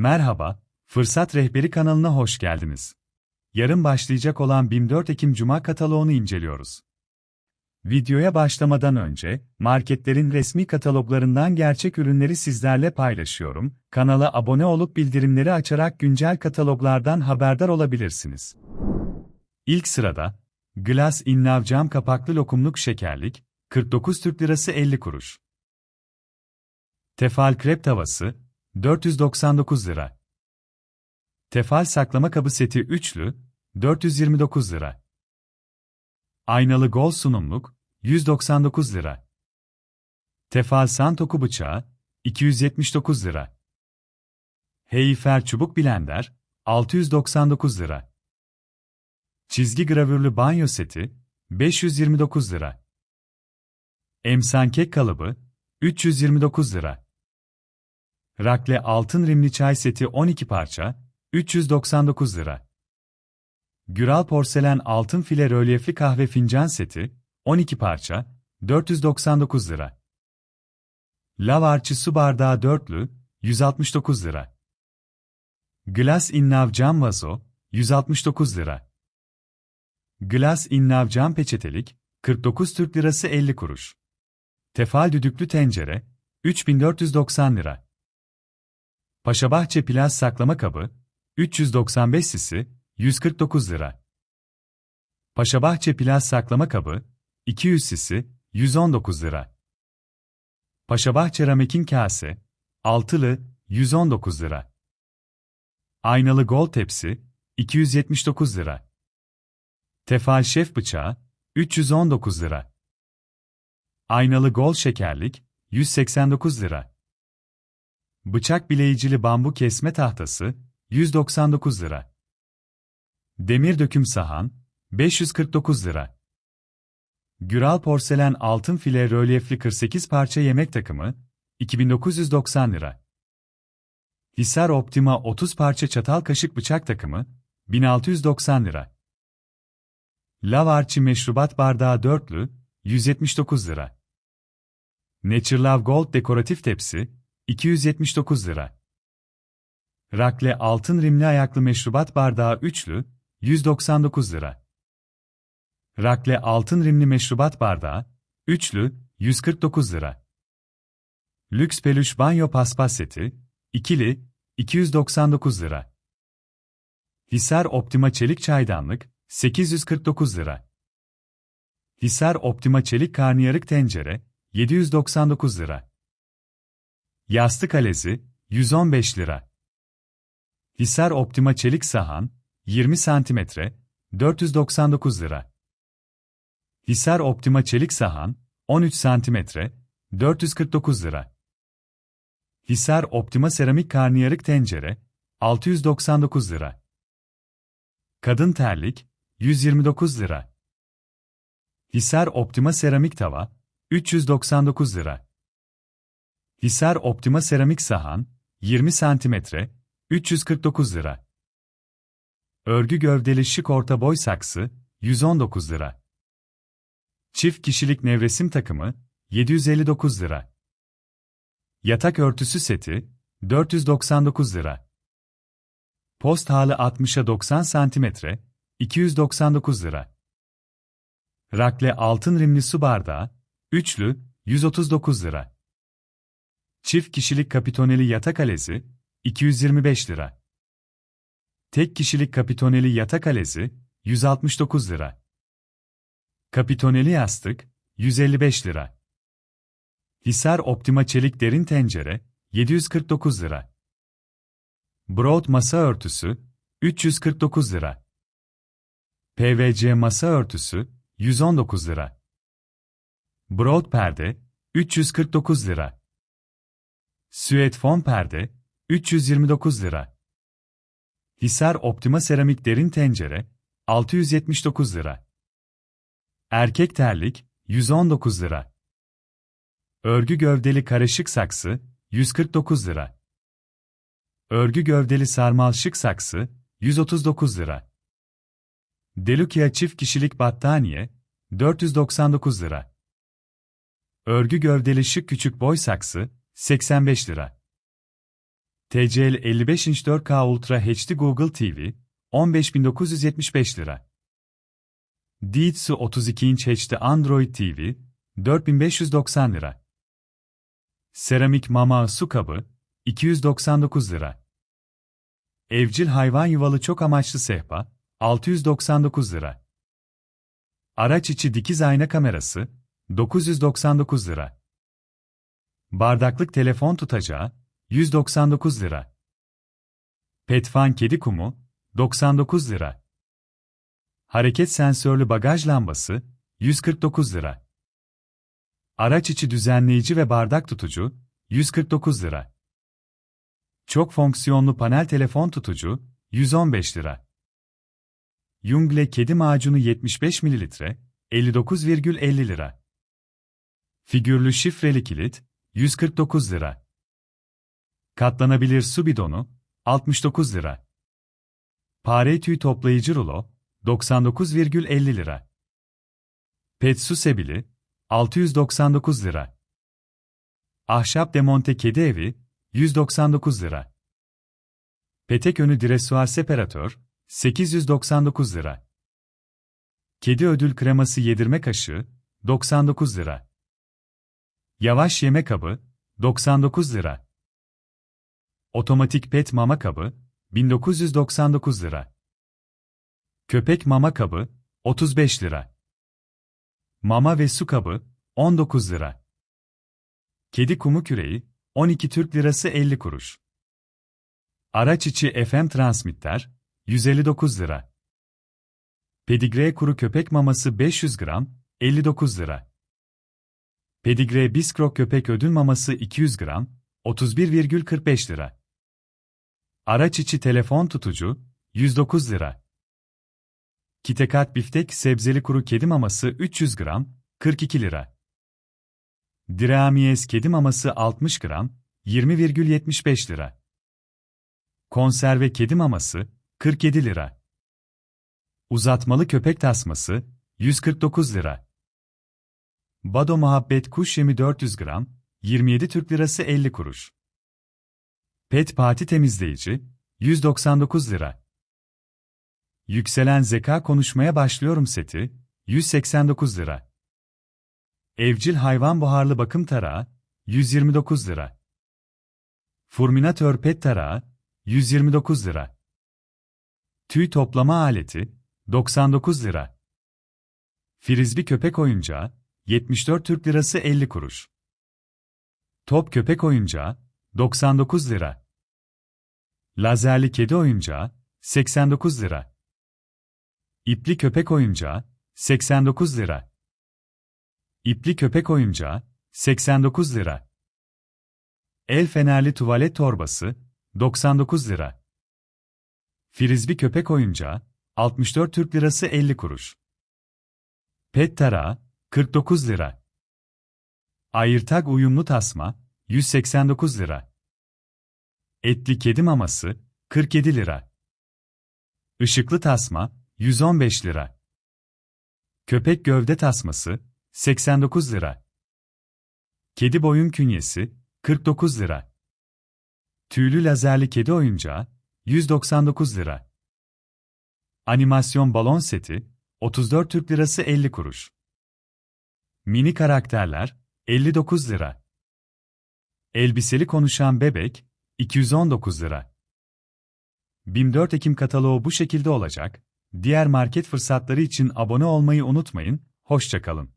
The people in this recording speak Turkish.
Merhaba, Fırsat Rehberi kanalına hoş geldiniz. Yarın başlayacak olan 24 Ekim Cuma kataloğunu inceliyoruz. Videoya başlamadan önce, marketlerin resmi kataloglarından gerçek ürünleri sizlerle paylaşıyorum. Kanala abone olup bildirimleri açarak güncel kataloglardan haberdar olabilirsiniz. İlk sırada, Glass İnlav cam kapaklı lokumluk şekerlik, 49 Türk Lirası 50 kuruş. Tefal krep tavası, 499 lira. Tefal saklama kabı seti üçlü, 429 lira. Aynalı gol sunumluk, 199 lira. Tefal santoku bıçağı, 279 lira. Heyfer çubuk blender, 699 lira. Çizgi gravürlü banyo seti, 529 lira. Emsan kek kalıbı, 329 lira. Rakle altın rimli çay seti 12 parça, 399 lira. Güral porselen altın file rölyefli kahve fincan seti, 12 parça, 499 lira. Lavarçı su bardağı dörtlü, 169 lira. Glass Innav cam vazo, 169 lira. Glass Innav cam peçetelik, 49 Türk lirası 50 kuruş. Tefal düdüklü tencere, 3490 lira. Paşabahçe plaz saklama kabı, 395 sisi, 149 lira. Paşabahçe plaz saklama kabı, 200 sisi, 119 lira. Paşabahçe ramekin kase, altılı, 119 lira. Aynalı gol tepsi, 279 lira. Tefal şef bıçağı, 319 lira. Aynalı gol şekerlik, 189 lira. Bıçak bileyicili bambu kesme tahtası, 199 lira. Demir döküm sahan, 549 lira. Güral porselen altın file rölyefli 48 parça yemek takımı, 2990 lira. Hisar Optima 30 parça çatal kaşık bıçak takımı, 1690 lira. Lavarçı meşrubat bardağı dörtlü, 179 lira. Naturelove Gold dekoratif tepsi, 279 lira. Rakle altın rimli ayaklı meşrubat bardağı üçlü, 199 lira. Rakle altın rimli meşrubat bardağı, üçlü, 149 lira. Lüks peluş banyo paspas seti, ikili, 299 lira. Hisar Optima çelik çaydanlık, 849 lira. Hisar Optima çelik karnıyarık tencere, 799 lira. Yastık alezi, 115 lira. Hisar Optima çelik sahan, 20 cm, 499 lira. Hisar Optima çelik sahan, 13 cm, 449 lira. Hisar Optima seramik karnıyarık tencere, 699 lira. Kadın terlik, 129 lira. Hisar Optima seramik tava, 399 lira. Hisar Optima seramik sahan, 20 cm, 349 lira. Örgü gövdeli şık orta boy saksı, 119 lira. Çift kişilik nevresim takımı, 759 lira. Yatak örtüsü seti, 499 lira. Post halı 60'a 90 cm, 299 lira. Rakle altın rimli su bardağı, üçlü, 139 lira. Çift kişilik kapitoneli yatak alezi, 225 lira. Tek kişilik kapitoneli yatak alezi, 169 lira. Kapitoneli yastık, 155 lira. Hisar Optima çelik derin tencere, 749 lira. Broad masa örtüsü, 349 lira. PVC masa örtüsü, 119 lira. Broad perde, 349 lira. Süet fon perde, 329 lira. Hisar Optima seramik derin tencere, 679 lira. Erkek terlik, 119 lira. Örgü gövdeli karışık saksı, 149 lira. Örgü gövdeli sarmal şık saksı, 139 lira. Delukia çift kişilik battaniye, 499 lira. Örgü gövdeli şık küçük boy saksı, 85 lira. TCL 55 inç 4K Ultra HD Google TV, 15.975 lira. Diitsu 32 inç HD Android TV, 4590 lira. Seramik mama su kabı, 299 lira. Evcil hayvan yuvalı çok amaçlı sehpa, 699 lira. Araç içi dikiz ayna kamerası, 999 lira. Bardaklık telefon tutacağı, 199 lira. Petfan kedi kumu, 99 lira. Hareket sensörlü bagaj lambası, 149 lira. Araç içi düzenleyici ve bardak tutucu, 149 lira. Çok fonksiyonlu panel telefon tutucu, 115 lira. Yungle kedi macunu 75 ml, 59,50 lira. Figürlü şifreli kilit, 149 lira. Katlanabilir su bidonu, 69 lira. Pare tüy toplayıcı rulo, 99,50 lira. Pet su sebili, 699 lira. Ahşap demonte kedi evi, 199 lira. Petek önü dresuar separatör, 899 lira. Kedi ödül kreması yedirme kaşığı, 99 lira. Yavaş yeme kabı, 99 lira. Otomatik pet mama kabı, 1999 lira. Köpek mama kabı, 35 lira. Mama ve su kabı, 19 lira. Kedi kumu küreği, 12 Türk Lirası 50 kuruş. Araç içi FM transmitter, 159 lira. Pedigre kuru köpek maması 500 gram, 59 lira. Pedigre Biskro köpek ödül maması 200 gram, 31,45 lira. Araç içi telefon tutucu, 109 lira. Kitekat biftek sebzeli kuru kedi maması 300 gram, 42 lira. Diramies kedi maması 60 gram, 20,75 lira. Konserve kedi maması, 47 lira. Uzatmalı köpek tasması, 149 lira. Bado Muhabbet kuş yemi 400 gram, 27 Türk Lirası 50 kuruş. Pet Parti temizleyici, 199 lira. Yükselen zeka konuşmaya başlıyorum seti, 189 lira. Evcil hayvan buharlı bakım tarağı, 129 lira. Furminatör pet tarağı, 129 lira. Tüy toplama aleti, 99 lira. Frizbi köpek oyuncağı, 74 Türk Lirası 50 kuruş. Top köpek oyuncağı, 99 lira. Lazerli kedi oyuncağı, 89 lira. İpli köpek oyuncağı, 89 lira. İpli köpek oyuncağı, 89 lira. El fenerli tuvalet torbası, 99 lira. Frizbi köpek oyuncağı, 64 Türk Lirası 50 kuruş. Pet tarağı, 49 lira. Ayırtag uyumlu tasma, 189 lira. Etli kedi maması, 47 lira. Işıklı tasma, 115 lira. Köpek gövde tasması, 89 lira. Kedi boyun künyesi, 49 lira. Tüylü lazerli kedi oyuncağı, 199 lira. Animasyon balon seti, 34 Türk Lirası 50 kuruş. Mini karakterler, 59 lira. Elbiseli konuşan bebek, 219 lira. 24 Ekim kataloğu bu şekilde olacak. Diğer market fırsatları için abone olmayı unutmayın, hoşçakalın.